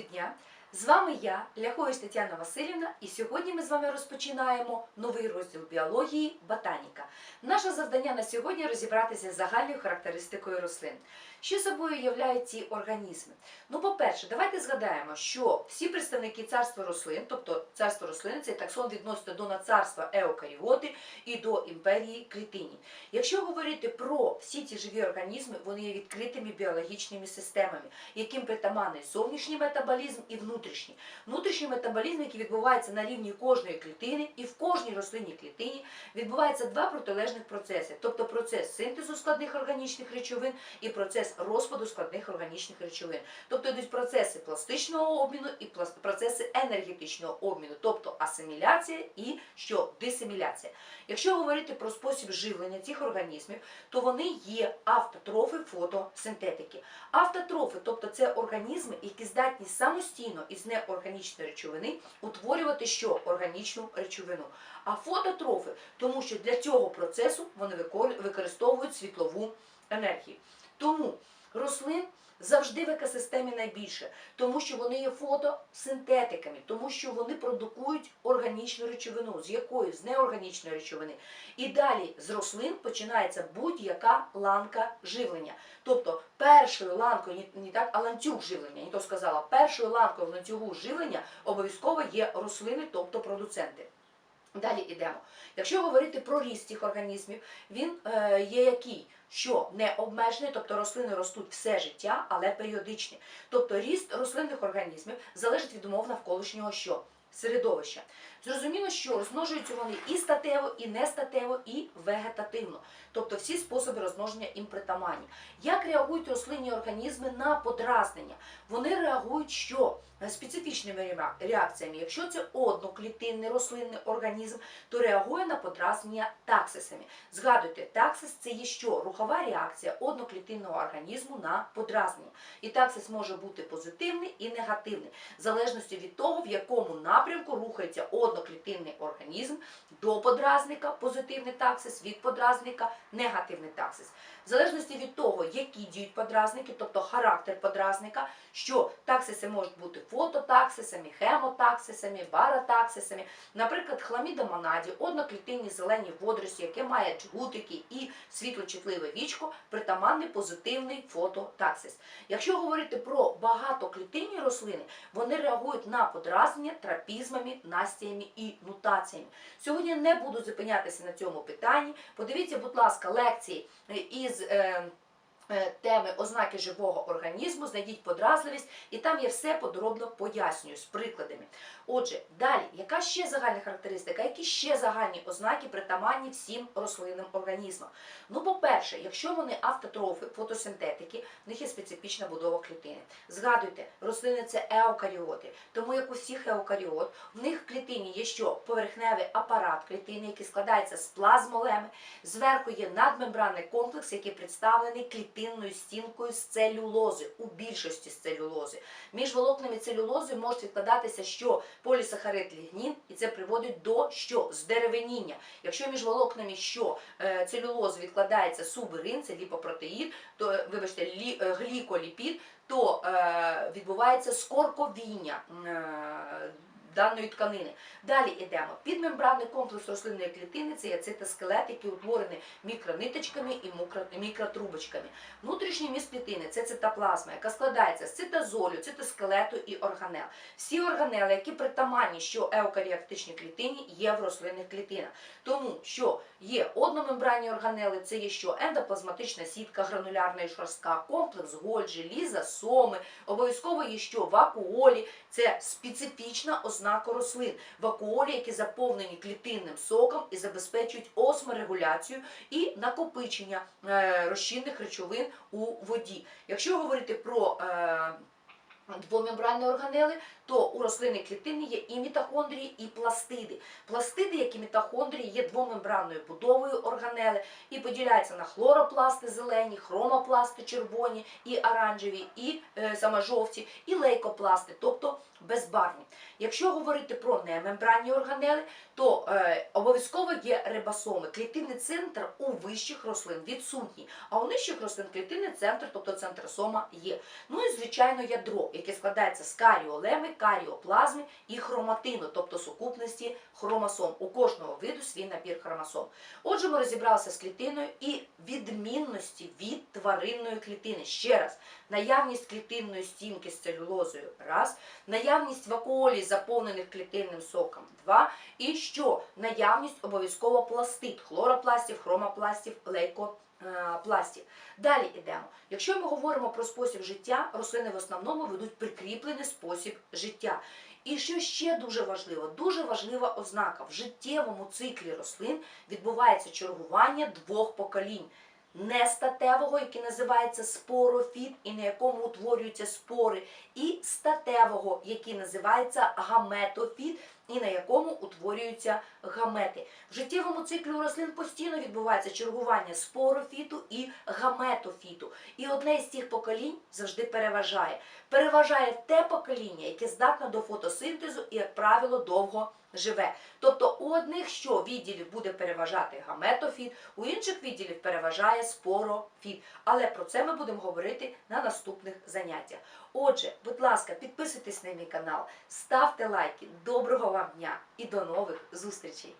дня! З вами я, Ляхович Тетяна Васильівна, і сьогодні ми з вами розпочинаємо новий розділ біології ботаніка. Наше завдання на сьогодні розібратися з загальною характеристикою рослин. Що собою являють ці організми? Ну, по-перше, давайте згадаємо, що всі представники царства рослин, тобто царство рослин, цей таксон відноситься до надцарства еукаріоти і до імперії клітині. Якщо говорити про всі ті живі організми, вони є відкритими біологічними системами, яким притаманний зовнішній метаболізм і внутрішній. Внутрішній метаболізм, який відбувається на рівні кожної клітини, і в кожній рослинній клітині відбуваються два протилежних процеси, тобто процес синтезу складних органічних речовин і процес розпаду складних органічних речовин. Тобто йдуть процеси пластичного обміну і процеси енергетичного обміну, тобто асиміляція і що дисиміляція. Якщо говорити про спосіб живлення цих організмів, то вони є автотрофи фотосинтетики. Автотрофи, тобто це організми, які здатні самостійно із неорганічної речовини утворювати що органічну речовину. А фототрофи, тому що для цього процесу вони використовують світлову енергію. Тому рослин завжди в екосистемі найбільше, тому що вони є фотосинтетиками, тому що вони продукують органічну речовину. З якої? З неорганічної речовини. І далі з рослин починається будь-яка ланка живлення. Тобто першою ланкою, не, так, а ланцюг живлення, не то сказала, першою ланкою в ланцюгу живлення обов'язково є рослини, тобто продуценти. Далі йдемо. Якщо говорити про ріст цих організмів, він е, є який? Що не обмежений, тобто рослини ростуть все життя, але періодичні. Тобто ріст рослинних організмів залежить від умов навколишнього що? Середовища. Зрозуміло, що розмножуються вони і статево, і нестатево, і вегетативно. Тобто всі способи розмноження їм притаманні. Як реагують рослинні організми на подразнення? Вони реагують що? Специфічними реакціями. Якщо це одноклітинний рослинний організм, то реагує на подразнення таксисами. Згадуйте, таксис це є що? Рухова реакція одноклітинного організму на подразнення. І таксис може бути позитивний і негативний, в залежності від того, в якому напрямку рухається одноклітинний організм до подразника, позитивний таксис, від подразника, негативний таксис. В залежності від того, які діють подразники, тобто характер подразника, що таксиси можуть бути фототаксисами, хемотаксисами, баротаксисами, наприклад, хламіда монаді, одноклітинні зелені водорості, яке має джгутики і світлочутливе вічко, притаманний позитивний фототаксис. Якщо говорити про багатоклітинні рослини, вони реагують на подразнення трапізмами, настіями і мутаціями. Сьогодні не буду зупинятися на цьому питанні. Подивіться, будь ласка, лекції е, із. Е, Теми ознаки живого організму, знайдіть подразливість, і там я все подробно пояснюю з прикладами. Отже, далі, яка ще загальна характеристика, які ще загальні ознаки притаманні всім рослинним організмам? Ну, по-перше, якщо вони автотрофи, фотосинтетики, в них є специфічна будова клітини. Згадуйте, рослини це еукаріоти, тому як у всіх еукаріот, в них в клітині є що? Поверхневий апарат клітини, який складається з плазмолеми, зверху є надмембранний комплекс, який представлений клітинною стінкою з целюлози, у більшості з целюлози. Між волокнами целюлози можуть відкладатися що? Полісахарид лігнін, і це приводить до що? Здеревеніння. Якщо між волокнами що е, целюлози відкладається суберин, це ліпопротеїд, то е, вибачте, лі, е, гліколіпід, то е, відбувається скорковіння е, даної тканини. Далі йдемо. Підмембранний комплекс рослинної клітини це є цитоскелет, який утворений мікрониточками і мікротрубочками. Внутрішній міст клітини це цитоплазма, яка складається з цитозолю, цитоскелету і органел. Всі органели, які притаманні, що еукаріотичній клітині, є в рослинних клітинах. Тому що є одномембранні органели, це є що ендоплазматична сітка, гранулярна і шорстка, комплекс Гольджі, ліза, соми, обов'язково є що вакуолі, це специфічна ознака рослин. Вакуолі, які заповнені клітинним соком і забезпечують осморегуляцію і накопичення е, розчинних речовин у воді. Якщо говорити про е, Двомембранні органели, то у рослинній клітини є і мітохондрії, і пластиди. Пластиди, як і мітохондрії, є двомембранною будовою органели і поділяються на хлоропласти зелені, хромопласти червоні і оранжеві, і е, саме жовті, і лейкопласти, тобто безбарвні. Якщо говорити про немембранні органели, то е, обов'язково є рибосоми. Клітинний центр у вищих рослин відсутній, а у нижчих рослин клітинний центр, тобто центросома, є. Ну і звичайно ядро. Яке складається з каріолеми, каріоплазми і хроматину, тобто сукупності хромосом. У кожного виду свій набір хромосом. Отже, ми розібралися з клітиною і від тваринної клітини. Ще раз, наявність клітинної стінки з целюлозою раз, наявність вакуолій, заповнених клітинним соком два, і що наявність обов'язково пластид, хлоропластів, хромопластів, лейкопластів. Далі йдемо. Якщо ми говоримо про спосіб життя, рослини в основному ведуть прикріплений спосіб життя. І що ще дуже важливо, дуже важлива ознака в життєвому циклі рослин відбувається чергування двох поколінь. Нестатевого, який називається спорофіт, і на якому утворюються спори, і статевого, який називається гаметофіт, і на якому утворюються гамети. В життєвому циклі у рослин постійно відбувається чергування спорофіту і гаметофіту. І одне з цих поколінь завжди переважає. Переважає те покоління, яке здатне до фотосинтезу і, як правило, довго живе. Тобто у одних що відділів буде переважати гаметофіт, у інших відділів переважає спорофіт. Але про це ми будемо говорити на наступних заняттях. Отже, будь ласка, підписуйтесь на мій канал, ставте лайки. Доброго вам дня і до нових зустрічей!